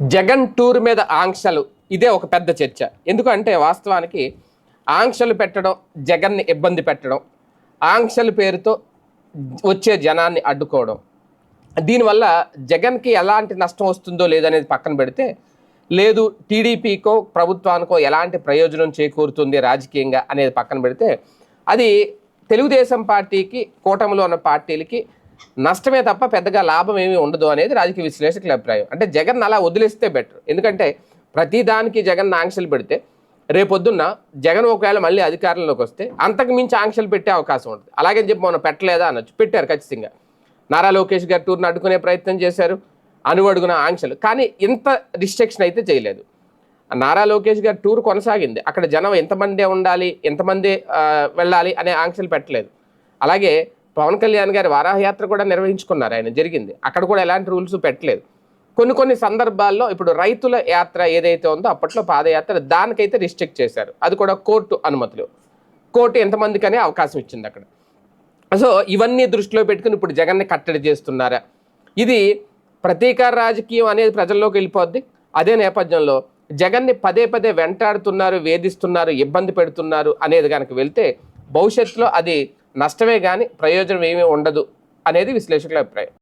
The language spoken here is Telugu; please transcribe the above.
జగన్ టూర్ మీద ఆంక్షలు ఇదే ఒక పెద్ద చర్చ. ఎందుకంటే వాస్తవానికి ఆంక్షలు పెట్టడం జగన్ని ఇబ్బంది పెట్టడం ఆంక్షల పేరుతో వచ్చే జనాన్ని అడ్డుకోవడం. దీనివల్ల జగన్కి ఎలాంటి నష్టం వస్తుందో లేదనేది పక్కన పెడితే లేదు టీడీపీకో ప్రభుత్వానికో ఎలాంటి ప్రయోజనం చేకూరుతుంది రాజకీయంగా అనేది పక్కన పెడితే అది తెలుగుదేశం పార్టీకి కూటమిలో ఉన్న పార్టీలకి నష్టమే తప్ప పెద్దగా లాభం ఏమీ ఉండదు అనేది రాజకీయ విశ్లేషకుల అభిప్రాయం. అంటే జగన్ అలా వదిలేస్తే బెటర్ ఎందుకంటే ప్రతి దానికి జగన్ ఆంక్షలు పెడితే రేపొద్దున్న జగన్ ఒకవేళ మళ్ళీ అధికారంలోకి వస్తే అంతకు మించి ఆంక్షలు పెట్టే అవకాశం ఉంటుంది. అలాగని చెప్పి మనం పెట్టలేదా అనొచ్చు. పెట్టారు ఖచ్చితంగా. నారా లోకేష్ గారు టూర్ని అడ్డుకునే ప్రయత్నం చేశారు. అనువడుగున ఆంక్షలు. కానీ ఇంత రిస్ట్రిక్షన్ అయితే చేయలేదు. నారా లోకేష్ గారి టూర్ కొనసాగింది. అక్కడ జనం ఎంతమందే ఉండాలి ఎంతమంది వెళ్ళాలి అనే ఆంక్షలు పెట్టలేదు. అలాగే పవన్ కళ్యాణ్ గారి వారాహయాత్ర కూడా నిర్వహించుకున్నారు ఆయన జరిగింది. అక్కడ కూడా ఎలాంటి రూల్స్ పెట్టలేదు. కొన్ని కొన్ని సందర్భాల్లో ఇప్పుడు రైతుల యాత్ర ఏదైతే ఉందో అప్పట్లో పాదయాత్ర దానికైతే రిస్ట్రిక్ట్ చేశారు. అది కూడా కోర్టు అనుమతులు. కోర్టు ఎంతమందికనే అవకాశం ఇచ్చింది అక్కడ. సో ఇవన్నీ దృష్టిలో పెట్టుకుని ఇప్పుడు జగన్ని కట్టడి చేస్తున్నారా? ఇది ప్రతీకార రాజకీయం అనేది ప్రజల్లోకి వెళ్ళిపోద్ది. అదే నేపథ్యంలో జగన్ని పదే పదే వెంటాడుతున్నారు వేధిస్తున్నారు ఇబ్బంది పెడుతున్నారు అనేది కనుక వెళ్తే భవిష్యత్తులో అది నష్టమే కానీ ప్రయోజనం ఏమీ ఉండదు అనేది విశ్లేషకుల అభిప్రాయం.